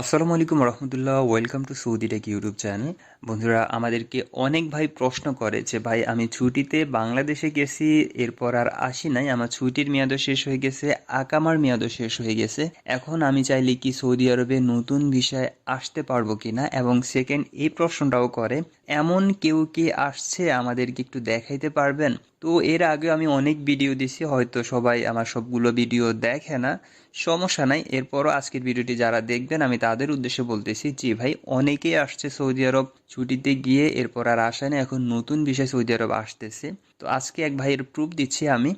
আসসালামু আলাইকুম রহমতুল্লাহ, welcome to Saudi tech YouTube channel. বন্ধুরা, আমাদেরকে অনেক ভাই প্রশ্ন করে যে, ভাই, আমি ছুটিতে বাংলাদেশে গেছি, এরপর আর আসি নাই, আমার ছুটির মেয়াদও শেষ হয়ে গেছে আকামার মেয়াদও শেষ হয়ে গেছে, এখন আমি চাইলে কি সৌদি আরবে নতুন বিষয় আসতে পারব কিনা? এবং সেকেন্ড এই প্রশ্নটাও করে, এমন কেউ কি আসছে? আমাদেরকে একটু দেখাইতে পারবেন? তো এর আগে আমি অনেক ভিডিও দিছি, হয়তো সবাই আমার সবগুলো ভিডিও দেখে না। সমস্যা নাই, এরপরও আজকের ভিডিওটি যারা দেখবেন, আমি তাদের উদ্দেশ্যে বলতেছি, জি ভাই, অনেকেই আসছে সৌদি আরব ছুটিতে গিয়ে, এরপর আর আসে না, এখন নতুন বিষয় সৌদি আরব আসতেছে। তো আজকে এক ভাইয়ের প্রুফ দিচ্ছি আমি,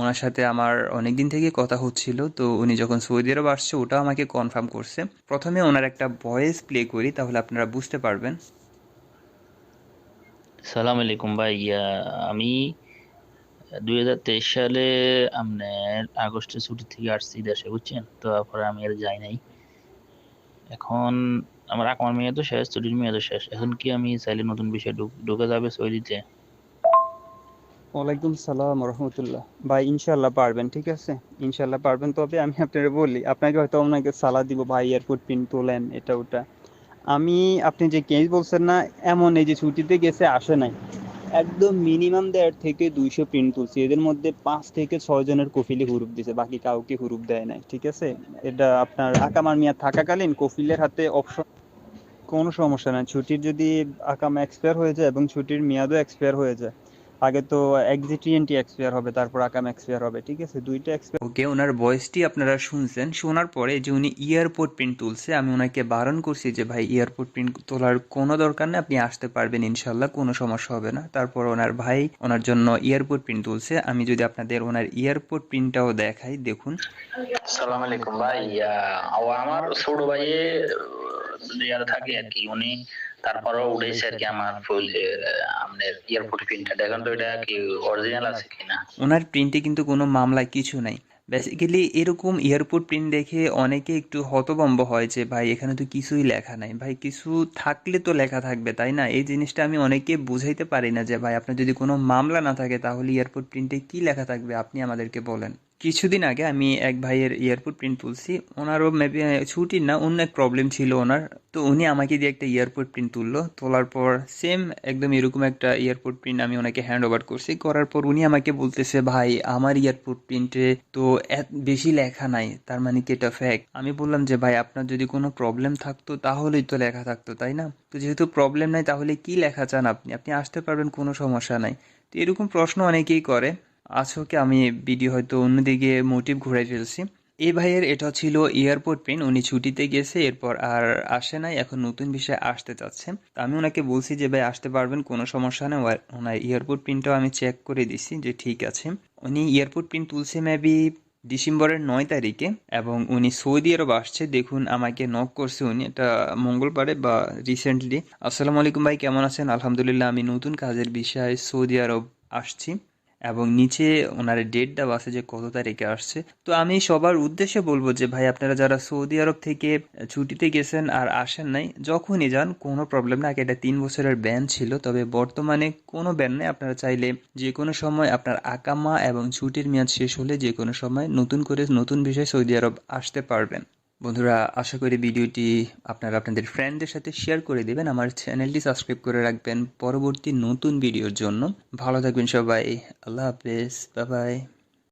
ওনার সাথে আমার অনেক দিন থেকে কথা হচ্ছিল, তো উনি যখন সৌদি আরব আসছে, ওটাও আমাকে কনফার্ম করছে। প্রথমে ওনার একটা ভয়েস প্লে করি, তাহলে আপনারা বুঝতে পারবেন। সালাম আলাইকুম ভাই আমি দুই হাজার তেইশ সালে আপনার আগস্টের ছুটি থেকে আসছি দেশে, বুঝছেন? তো তারপরে আমি আর যাই নাই। এখন আমার আমার মেয়াদও শেষ, ছুটির মেয়াদও শেষ। এখন কি আমি চাইলে নতুন বিষয় ঢুক- ঢুকে যাবে সৌদিতে? ওয়ালাইকুম সালাম রহমতুল্লাহ। ভাই ইনশাল্লাহ পারবেন, ঠিক আছে? ইনশাল্লাহ পারবেন। তবে আমি আপনাকে বলি, আপনাকে হয়তো আপনাকে সালা দিব, ভাই এয়ারপোর্ট পিন তোলেন, এটা ওটা। আমি, আপনি যে কেস বলছেন না, এমন এই যে ছুটিতে গেছে, আসে নাই। একদম মিনিমাম দেড় থেকে দুইশো প্রিন্ট তুলছি। এদের মধ্যে পাঁচ থেকে ছয় জনের কফিলে হুরুপ দিছে, বাকি কাউকে হুরুপ দেয় নাই, ঠিক আছে? এটা আপনার আকামার মিয়া থাকাকালীন কফিলের হাতে অপশন কোনো সমস্যা নাই। ছুটির যদি আকাম এক্সপায়ার হয়ে যায় এবং ছুটির মেয়াদও এক্সপায়ার হয়ে যায়। আগে তো এক্সিটিএনটি এক্সপায়ার হবে তারপর আকাম এক্সপায়ার হবে ঠিক আছে? দুইটা এক্সপায়ার ওকে ওনার ভয়েসটি আপনারা শুনছেন। শোনার পরে যে উনি এয়ারপোর্ট প্রিন্ট তুলছে আমি ওনাকে বারণ করছি যে ভাই এয়ারপোর্ট প্রিন্ট তোলার কোনো দরকার নেই আপনি আসতে পারবেন ইনশাল্লাহ কোনো সমস্যা হবে না। তারপর ওনার ভাই ওনার জন্য এয়ারপোর্ট প্রিন্ট তুলছে। আমি যদি আপনাদের ওনার এয়ারপোর্ট প্রিন্টটাও দেখাই দেখুন। সালাম আলাইকুম ভাই আমার ছোট ভাইয়ে থাকে আর কি উনি তারপরও উঠেছে আর কি আমার ফুল আপনার এয়ারপোর্ট প্রিন্টটা দেখেন তো এটা কি অরিজিনাল আছে কিনা ওনার প্রিন্টে কিন্তু কোনো মামলা কিছু নাই। বেসিক্যালি এরকম এয়ারপোর্ট প্রিন্ট দেখে অনেকে একটু হতভম্ব হয় যে ভাই এখানে তো কিছুই লেখা নাই। ভাই কিছু থাকলে তো লেখা থাকবে তাই না? এই জিনিসটা আমি অনেকে বুঝাইতে পারি না যে ভাই আপনার যদি কোনো মামলা না থাকে তাহলে এয়ারপোর্ট প্রিন্টে কি লেখা থাকবে? আপনি আমাদেরকে বলেন। কিছুদিন আগে আমি এক ভাইয়ের এয়ারপোর্ট প্রিন্ট তুলছি। ওনারও মেবি ছুটির না, অন্য এক প্রবলেম ছিল ওনার। তো উনি আমাকে দিয়ে একটা এয়ারপোর্ট প্রিন্ট তুললো। তোলার পর সেম একদম এরকম একটা এয়ারপোর্ট প্রিন্ট আমি ওনাকে হ্যান্ড ওভার করছি। করার পর উনি আমাকে বলতেছে, ভাই, আমার এয়ারপোর্ট প্রিন্টে তো এত বেশি লেখা নাই। তার মানে কি এটা ফ্যাক্ট আমি বললাম যে, ভাই, আপনার যদি কোনো প্রবলেম থাকতো, তাহলেই তো লেখা থাকতো, তাই না? তো যেহেতু প্রবলেম নাই, তাহলে কি লেখা চান আপনি? আপনি আসতে পারবেন, কোনো সমস্যা নাই। তো এরকম প্রশ্ন অনেকেই করে। আজকে আমি ভিডিও হয়তো অন্যদিকে মোটিভ ঘুরাই ফেলছি। এই ভাইয়ের এটা ছিল এয়ারপোর্ট পিন উনি ছুটিতে গেছে, এরপর আর আসে নাই, এখন নতুন বিষয়ে আসতে চাচ্ছে। আমি ওনাকে বলছি যে, ভাই, আসতে পারবেন, কোনো সমস্যা নেই। ওনার এয়ারপোর্ট পিনটাও আমি চেক করে দিছি যে, ঠিক আছে। উনি এয়ারপোর্ট পিন তুলছে মেবি ডিসেম্বরের নয় তারিখে, এবং উনি সৌদি আরব আসছে। দেখুন, আমাকে নক করছে উনি। এটা মঙ্গলবারে বা রিসেন্টলি আসসালামু আলাইকুম ভাই, কেমন আছেন? আলহামদুলিল্লাহ, আমি নতুন কাজের বিষয়ে সৌদি আরব আসছি। এবং নিচে ওনার ডেট দেওয়া আছে যে কত তারিখে আসছে। তো আমি সবার উদ্দেশ্যে বলব যে, ভাই, আপনারা যারা সৌদি আরব থেকে ছুটিতে গেছেন আর আসেন নাই, যখনই যান, কোনো প্রবলেম না। আগে এটা তিন বছরের ব্যান ছিল, তবে বর্তমানে কোনো ব্যান নেই। আপনারা চাইলে যে কোনো সময় আপনার আকামা এবং ছুটির মেয়াদ শেষ হলে যে কোনো সময় নতুন করে নতুন বিষয় সৌদি আরব আসতে পারবেন। বন্ধুরা, আশা করি ভিডিওটি আপনারা আপনাদের ফ্রেন্ডদের সাথে শেয়ার করে দেবেন। আমার চ্যানেলটি সাবস্ক্রাইব করে রাখবেন। পরবর্তী নতুন ভিডিওর জন্য। ভালো থাকবেন সবাই। আল্লাহ হাফেজ। Bye bye